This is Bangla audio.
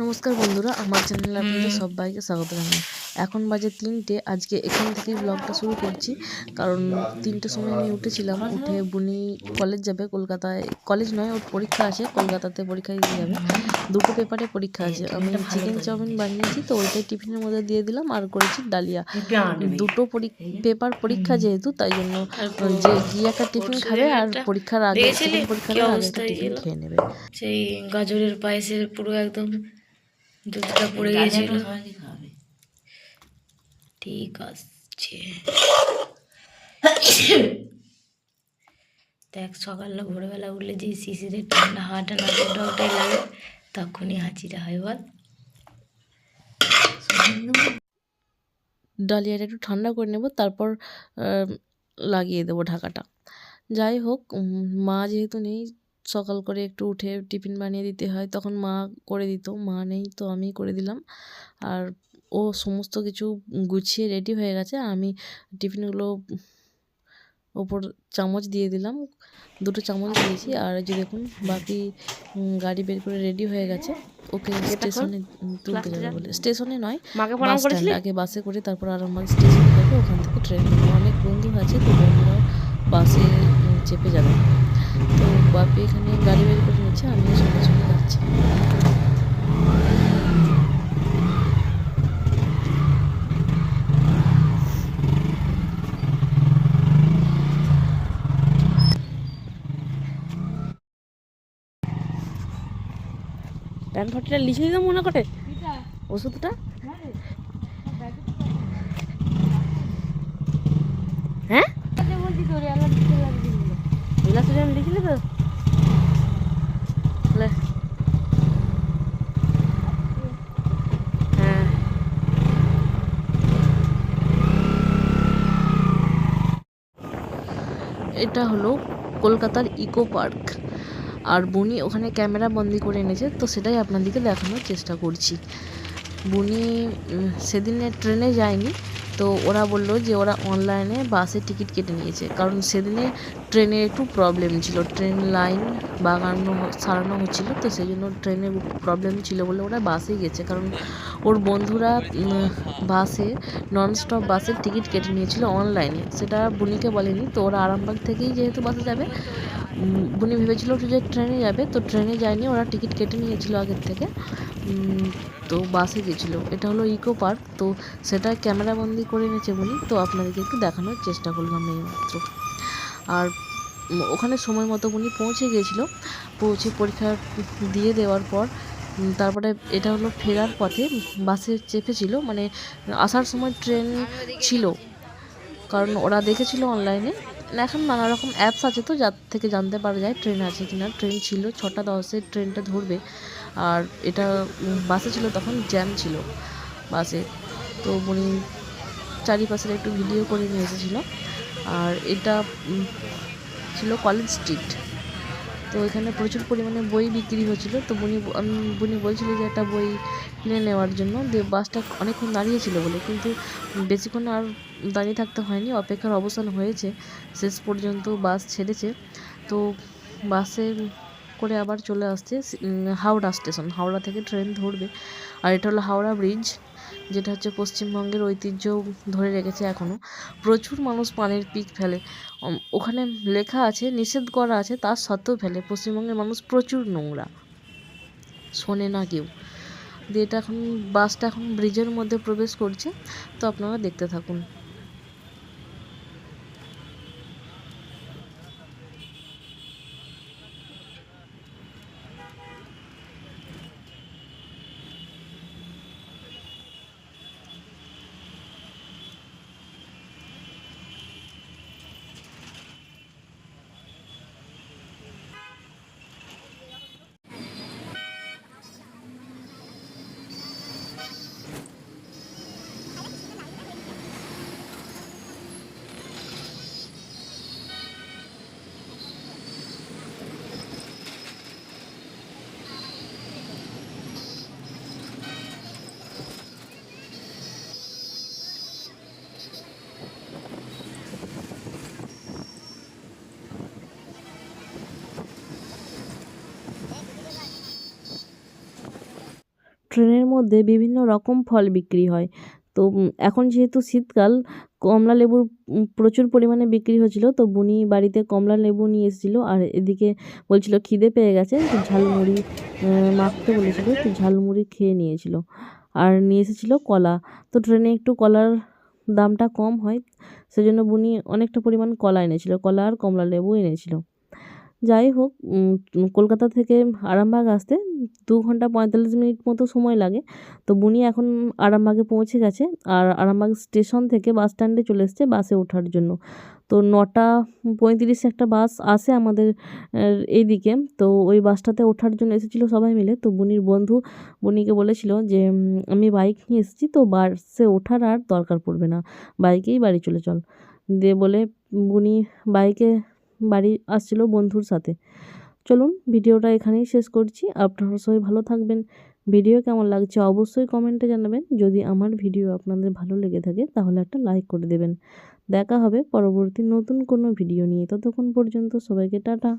নমস্কার বন্ধুরা আমার চ্যানেলে আপনাদের সবাইকে স্বাগত জানাই। এখন বাজে তিনটে। আজকে এখান থেকেই ব্লগটা শুরু করছি। কারণ তিনটের সময় আমি উঠেছিলাম। উঠে বুনি কলেজ যাবে। কলকাতায় কলেজ নয় ওর পরীক্ষা আছে। কলকাতাতে পরীক্ষা দিতে যাবে। দুটো পেপারে পরীক্ষা আছে। আমি চিকেন চাউমিন বানিয়েছি তো ওইটাই টিফিনের মধ্যে দিয়ে দিলাম আর করেছি ডালিয়া। দুটো পেপার পরীক্ষা যেহেতু তাই জন্য যে গিয়ে একটা টিফিন খাবে আর পরীক্ষার আগে পরীক্ষার আগে একটা টিফিন খেয়ে নেবে। সেই গাজরের পায়েসের পুরো একদম দুধটা পড়ে গিয়েছিল ঠিক আছে। দেখ, সকালবেলা, ভোরবেলা উঠলে যে শিশিরে ঠান্ডা, হাওয়াটা নাকে ওটাই লাগে, তখনই হাঁচিটা হয়, বল। ডালিয়াটা একটু ঠান্ডা করে নেব, তারপর লাগিয়ে দেবো ঢাকাটা। যাই হোক মা যেহেতু নেই, সকাল করে একটু উঠে টিফিন বানিয়ে দিতে হয়, তখন মা করে দিত, মা নেই তো আমি করে দিলাম। আর ও সমস্ত কিছু গুছিয়ে রেডি হয়ে গেছে। আমি টিফিনগুলো ওপর চামচ দিয়ে দিলাম। দুটো চামচ দিয়েছি। আর যে দেখুন বাকি গাড়ি বের করে রেডি হয়ে গেছে। ওকে স্টেশনে তুলতে যাবে বলে। স্টেশনে নয় বাস স্ট্যান্ড। আগে বাসে করে তারপর আরামবাগ স্টেশনে যাবে। ওখান থেকে ট্রেন অনেক বন্ধু আছে তো বন্ধুরাও বাসে চেপে যাবে। তো বাপি এখানে গাড়ি বের করে নিচ্ছে। আমিও সঙ্গে সঙ্গে যাচ্ছি। প্যান ফটিটা লিখে দিতাম মনে করে? ওষুধটা? হ্যাঁ আমি লিখিলি তো। হ্যাঁ। এটা হলো কলকাতার ইকো পার্ক। আর বুনি ওখানে ক্যামেরা বন্দি করে এনেছে, তো সেটাই আপনাদেরকে দেখানোর চেষ্টা করছি। বুনি সেদিনে ট্রেনে যায়নি, তো ওরা বলল যে ওরা অনলাইনে বাসে টিকিট কেটে নিয়েছে, কারণ সেদিনে ট্রেনে একটু প্রবলেম ছিল। ট্রেন লাইন বাগানো সারানো হচ্ছিল, তো সেই জন্য ট্রেনের প্রবলেম ছিল বলে ওরা বাসে গেছে, কারণ ওর বন্ধুরা বাসে ননস্টপ বাসের টিকিট কেটে নিয়েছিল অনলাইনে। সেটা বুনিকে বলেনি, তো ওরা আরামবাগ থেকেই যেহেতু বাসে যাবে বুনি ভেবেছিল যে ট্রেনে যাবে, তো ট্রেনে যায়নি, ওরা টিকিট কেটে নিয়েছিল আগের থেকে। তো বাসে গেছিল। এটা হলো ইকো পার্ক, তো সেটা ক্যামেরাবন্দি করে এনেছে বুনি, তো আপনাদেরকে একটু দেখানোর চেষ্টা করলাম এইমাত্র। আর ওখানে সময় মতো উনি পৌঁছে গিয়েছিল পৌঁছে পরীক্ষা দিয়ে দেওয়ার পর তারপরে এটা হলো ফেরার পথে বাসে চেপেছিল মানে আসার সময় ট্রেন ছিল। কারণ ওরা দেখেছিল অনলাইনে। এখন নানা রকম অ্যাপস আছে তো, যার থেকে জানতে পারা যায় ট্রেন আছে কিনা। ট্রেন ছিল, ছটা দশে ট্রেনটা ধরবে। আর এটা বাসে ছিল তখন জ্যাম ছিল বাসে তো উনি চারিপাশের একটু ভিডিও করে নিয়ে এসেছিল। আর এটা ছিল কলেজ স্ট্রিট তো এখানে প্রচুর পরিমাণে বই বিক্রি হচ্ছিল তো বুনি বুনি বলছিল যে একটা বই কিনে নেওয়ার জন্য। দিয়ে বাসটা অনেকক্ষণ দাঁড়িয়েছিল বলে। কিন্তু বেশিক্ষণ আর দাঁড়িয়ে থাকতে হয়নি। অপেক্ষার অবসান হয়েছে। শেষ পর্যন্ত বাস ছেড়েছে। তো বাসে করে আবার চলে আসছে হাওড়া স্টেশন। হাওড়া থেকে ট্রেন ধরবে। আর এটা হলো হাওড়া ব্রিজ। যেটা হচ্ছে পশ্চিমবঙ্গের ঐতিহ্য ধরে রেখেছে এখনও প্রচুর মানুষ পানির পিক ফেলে। ওখানে লেখা আছে, নিষেধ করা আছে তার সত্ত্বেও ফেলে। পশ্চিমবঙ্গের মানুষ প্রচুর নোংরা। শোনে না কেউ। দিয়ে এটা এখন, বাসটা এখন ব্রিজের মধ্যে প্রবেশ করছে। তো আপনারা দেখতে থাকুন। ট্রেনের মধ্যে বিভিন্ন রকম ফল বিক্রি হয়। তো এখন যেহেতু শীতকাল, কমলা লেবুর প্রচুর পরিমাণে বিক্রি হচ্ছিল তো বুনি বাড়িতে কমলা লেবু নিয়ে এসেছিল আর এদিকে বলছিল খিদে পেয়ে গেছে, তো ঝালমুড়ি মাখতে বলেছিল, তো ঝালমুড়ি খেয়ে নিয়েছিল। আর নিয়ে এসেছিল কলা। তো ট্রেনে একটু কলার দামটা কম হয়, সেজন্য বুনি অনেকটা পরিমাণ কলা এনেছিল, কলা আর কমলা লেবু এনেছিল। যাই হোক কলকাতা থেকে আরামবাগ আসতে দু ঘণ্টা পঁয়তাল্লিশ মিনিট মতো সময় লাগে। তো বুনি এখন আরামবাগে পৌঁছে গেছে আর আরামবাগ স্টেশন থেকে বাস স্ট্যান্ডে চলে এসেছে বাসে ওঠার জন্য। তো নটা পঁয়ত্রিশে একটা বাস আসে আমাদের এইদিকে। তো ওই বাসটাতে ওঠার জন্য এসেছিল সবাই মিলে। তো বুনির বন্ধু বুনিকে বলেছিল যে আমি বাইক নিয়ে এসেছি তো বাসে ওঠার আর দরকার পড়বে না। বাইকেই বাড়ি চলে চল। দিয়ে বলে, বুনি, বাইকে বাড়ি আসছিল বন্ধুর সাথে। চলুন, ভিডিওটা এখানেই শেষ করছি। আপনারা সবাই ভালো থাকবেন। ভিডিও কেমন লাগছে অবশ্যই কমেন্টে জানাবেন। যদি আমার ভিডিও আপনাদের ভালো লেগে থাকে, তাহলে একটা লাইক করে দেবেন। দেখা হবে পরবর্তী নতুন কোনো ভিডিও নিয়ে। ততক্ষণ পর্যন্ত সবাইকে টাটা।